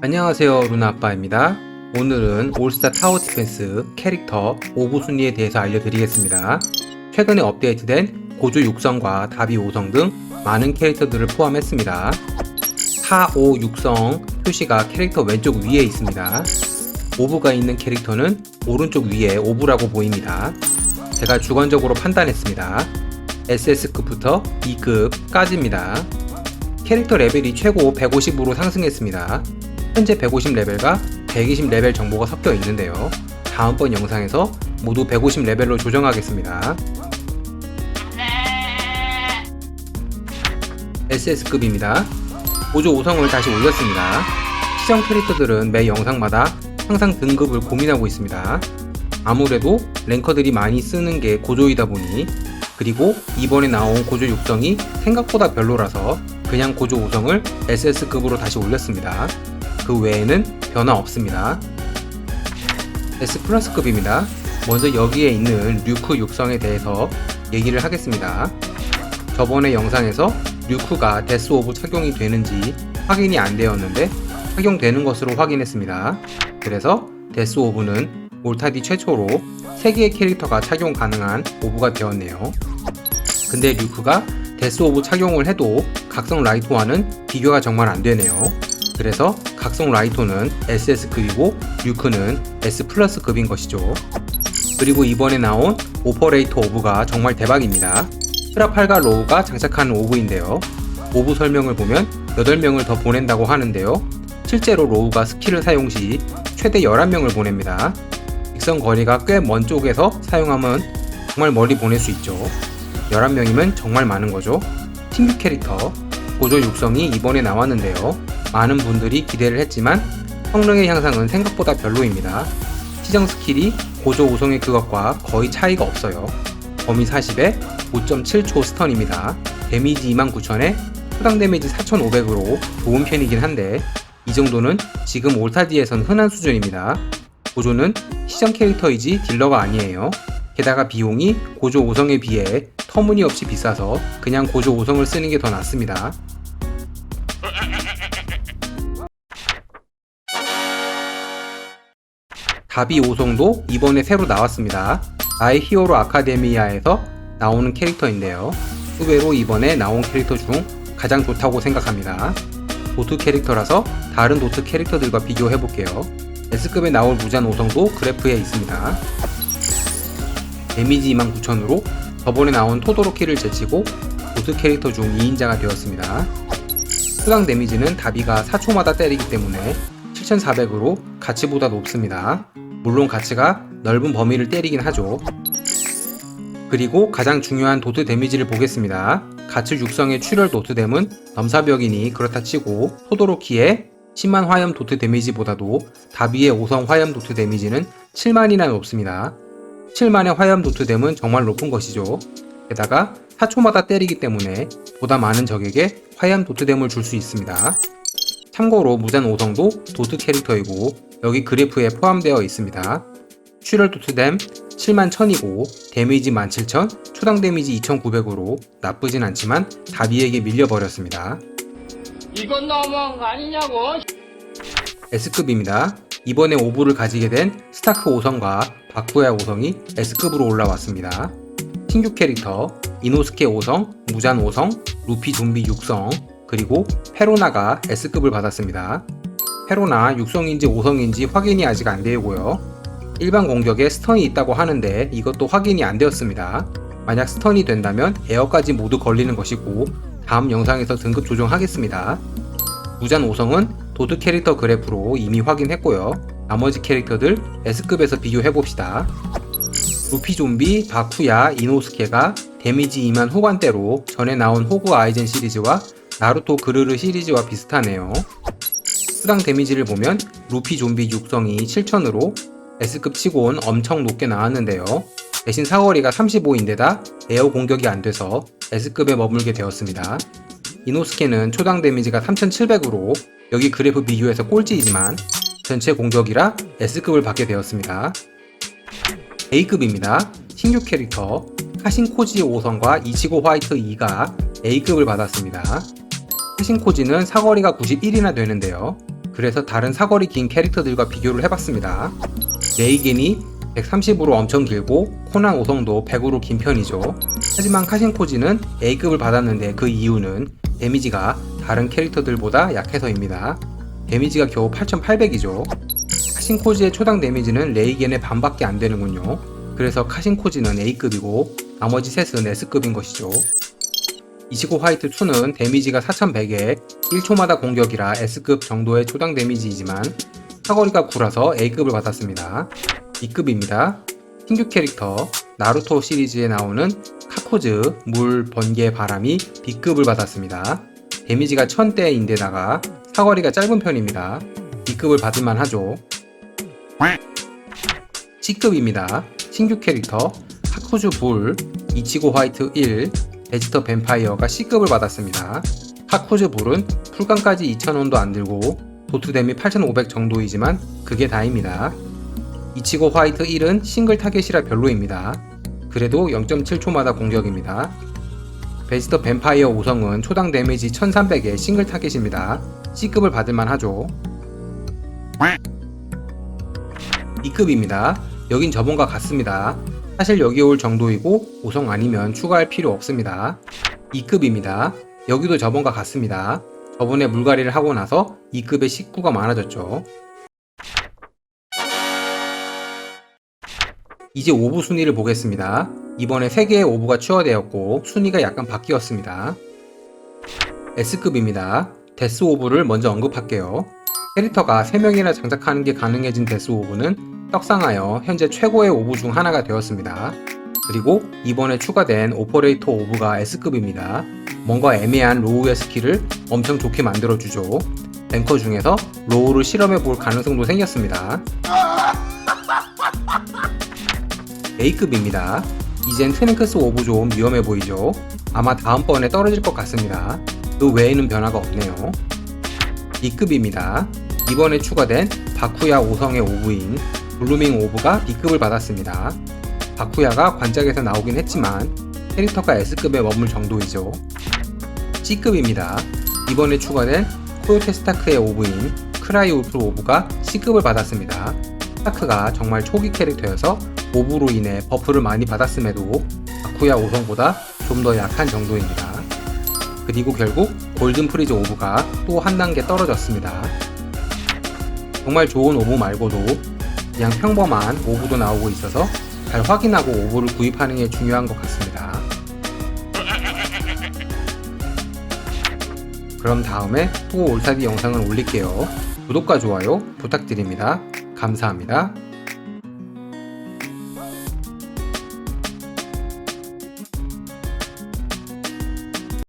안녕하세요 루나아빠입니다. 오늘은 올스타 타워 디펜스 캐릭터 5부 순위에 대해서 알려드리겠습니다. 최근에 업데이트된 고조 육성과 다비 5성 등 많은 캐릭터들을 포함했습니다. 4, 5, 6성 표시가 캐릭터 왼쪽 위에 있습니다. 오브가 있는 캐릭터는 오른쪽 위에 오브라고 보입니다. 제가 주관적으로 판단했습니다. SS급부터 2급까지입니다. 캐릭터 레벨이 최고 150으로 상승했습니다 현재 150레벨과 120레벨 정보가 섞여 있는데요. 다음번 영상에서 모두 150레벨로 조정하겠습니다. SS급입니다. 보조 5성을 다시 올렸습니다. 시정 캐릭터들은 매 영상마다 항상 등급을 고민하고 있습니다. 아무래도 랭커들이 많이 쓰는 게 고조이다 보니 그리고 이번에 나온 고조 6성이 생각보다 별로라서 그냥 고조 5성을 SS급으로 다시 올렸습니다. 그 외에는 변화 없습니다. S 플러스급입니다. 먼저 여기에 있는 류크 육성에 대해서 얘기를 하겠습니다. 저번에 영상에서 류크가 데스 오브 착용이 되는지 확인이 안 되었는데 착용되는 것으로 확인했습니다. 그래서 데스 오브는 몰타디 최초로 3개의 캐릭터가 착용 가능한 오브가 되었네요. 근데 류크가 데스 오브 착용을 해도 각성 라이토와는 비교가 정말 안 되네요. 그래서 각성 라이토는 SS급이고 류크는 S 플러스급인 것이죠. 그리고 이번에 나온 오퍼레이터 오브가 정말 대박입니다. 트라팔과 로우가 장착하는 오브인데요. 오브 설명을 보면 8명을 더 보낸다고 하는데요. 실제로 로우가 스킬을 사용 시 최대 11명을 보냅니다. 직선 거리가 꽤 먼 쪽에서 사용하면 정말 멀리 보낼 수 있죠. 11명이면 정말 많은 거죠. 신규 캐릭터 고조 육성이 이번에 나왔는데요. 많은 분들이 기대를 했지만 성능의 향상은 생각보다 별로입니다. 시정 스킬이 고조 5성의 그것과 거의 차이가 없어요. 범위 40에 5.7초 스턴입니다. 데미지 29,000에 초당 데미지 4,500으로 좋은 편이긴 한데 이 정도는 지금 올타디에선 흔한 수준입니다. 고조는 시정 캐릭터이지 딜러가 아니에요. 게다가 비용이 고조 5성에 비해 터무니없이 비싸서 그냥 고조 5성을 쓰는 게 더 낫습니다. 다비 5성도 이번에 새로 나왔습니다. 아이 히어로 아카데미아에서 나오는 캐릭터인데요. 의외로 이번에 나온 캐릭터 중 가장 좋다고 생각합니다. 도트 캐릭터라서 다른 도트 캐릭터들과 비교해볼게요. S급에 나올 무잔 5성도 그래프에 있습니다. 데미지 29,000으로 저번에 나온 토도로키를 제치고 도트 캐릭터 중 2인자가 되었습니다. 수강 데미지는 다비가 4초마다 때리기 때문에 7,400으로 가치보다 높습니다. 물론 가치가 넓은 범위를 때리긴 하죠. 그리고 가장 중요한 도트 데미지를 보겠습니다. 가츠 육성의 출혈 도트댐은 넘사벽이니 그렇다 치고 토도로키의 10만 화염 도트 데미지보다도 다비의 5성 화염 도트 데미지는 7만이나 높습니다. 7만의 화염 도트댐은 정말 높은 것이죠. 게다가 4초마다 때리기 때문에 보다 많은 적에게 화염 도트댐을 줄 수 있습니다. 참고로 무잔 5성도 도트 캐릭터이고 여기 그래프에 포함되어 있습니다. 출혈 도트댐 7만 1000이고 데미지 17,000, 초당 데미지 2,900으로 나쁘진 않지만 다비에게 밀려버렸습니다. 이건 너무한 거 아니냐고. S급입니다. 이번에 오브를 가지게 된 스타크 5성과 바쿠야 5성이 S급으로 올라왔습니다. 신규 캐릭터 이노스케 5성, 무잔 5성, 루피 좀비 6성, 그리고 페로나가 S급을 받았습니다. 페로나 6성인지 5성인지 확인이 아직 안 되고요. 일반 공격에 스턴이 있다고 하는데 이것도 확인이 안 되었습니다. 만약 스턴이 된다면 에어까지 모두 걸리는 것이고 다음 영상에서 등급 조정하겠습니다. 무잔 5성은 도드 캐릭터 그래프로 이미 확인했고요. 나머지 캐릭터들 S급에서 비교해봅시다. 루피 좀비, 바쿠야, 이노스케가 데미지 2만 후반대로 전에 나온 호그 아이젠 시리즈와 나루토 그르르 시리즈와 비슷하네요. 수당 데미지를 보면 루피 좀비 육성이 7000으로 S급 치고는 엄청 높게 나왔는데요. 대신 사거리가 35인데다 에어 공격이 안 돼서 S급에 머물게 되었습니다. 이노스케는 초당 데미지가 3700으로 여기 그래프 비교해서 꼴찌이지만 전체 공격이라 S급을 받게 되었습니다. A급입니다. 신규 캐릭터 카신코지 5성과 이치고 화이트 2가 A급을 받았습니다. 카신코지는 사거리가 91이나 되는데요. 그래서 다른 사거리 긴 캐릭터들과 비교를 해봤습니다. 레이겐이 130으로 엄청 길고 코난 5성도 100으로 긴 편이죠. 하지만 카신코지는 A급을 받았는데 그 이유는 데미지가 다른 캐릭터들보다 약해서입니다. 데미지가 겨우 8800이죠. 카신코지의 초당 데미지는 레이겐의 반밖에 안 되는군요. 그래서 카신코지는 A급이고 나머지 셋은 S급인 것이죠. 이시고 화이트 2는 데미지가 4100에 1초마다 공격이라 S급 정도의 초당 데미지이지만 사거리가 굴아서 A급을 받았습니다. B급입니다. 신규 캐릭터 나루토 시리즈에 나오는 카코즈 물 번개 바람이 B급을 받았습니다. 데미지가 1000대인데다가 사거리가 짧은 편입니다. B급을 받을만 하죠. C급입니다. 신규 캐릭터 카코즈 불 이치고 화이트 1 베지터 뱀파이어가 C급을 받았습니다. 카코즈 불은 풀감까지 2000원도 안 들고 도트 데미 8500 정도이지만 그게 다입니다. 이치고 화이트 1은 싱글 타겟이라 별로입니다. 그래도 0.7초마다 공격입니다. 베지터 뱀파이어 5성은 초당 데미지 1300에 싱글 타겟입니다. C급을 받을만 하죠. 2급입니다. 여긴 저번과 같습니다. 사실 여기 올 정도이고 5성 아니면 추가할 필요 없습니다. 2급입니다. 여기도 저번과 같습니다. 저번에 물갈이를 하고 나서 2급의 식구가 많아졌죠. 이제 오브 순위를 보겠습니다. 이번에 3개의 오브가 추가되었고 순위가 약간 바뀌었습니다. S급입니다. 데스 오브를 먼저 언급할게요. 캐릭터가 3명이나 장착하는 게 가능해진 데스 오브는 떡상하여 현재 최고의 오브 중 하나가 되었습니다. 그리고 이번에 추가된 오퍼레이터 오브가 S급입니다. 뭔가 애매한 로우의 스킬을 엄청 좋게 만들어주죠. 랭커 중에서 로우를 실험해 볼 가능성도 생겼습니다. A급입니다. 이젠 트랭크스 오브 좀 위험해 보이죠? 아마 다음번에 떨어질 것 같습니다. 그 외에는 변화가 없네요. B급입니다. 이번에 추가된 바쿠야 5성의 오브인 블루밍 오브가 B급을 받았습니다. 바쿠야가 관짝에서 나오긴 했지만 캐릭터가 S급에 머물 정도이죠. C급입니다. 이번에 추가된 코요테 스타크의 오브인 크라이 울프 오브가 C급을 받았습니다. 스타크가 정말 초기 캐릭터여서 오브로 인해 버프를 많이 받았음에도 바쿠야 5성보다 좀 더 약한 정도입니다. 그리고 결국 골든 프리즈 오브가 또 한 단계 떨어졌습니다. 정말 좋은 오브 말고도 그냥 평범한 오브도 나오고 있어서 잘 확인하고 오브를 구입하는 게 중요한 것 같습니다. 그럼 다음에 또 올사비 영상을 올릴게요. 구독과 좋아요 부탁드립니다. 감사합니다.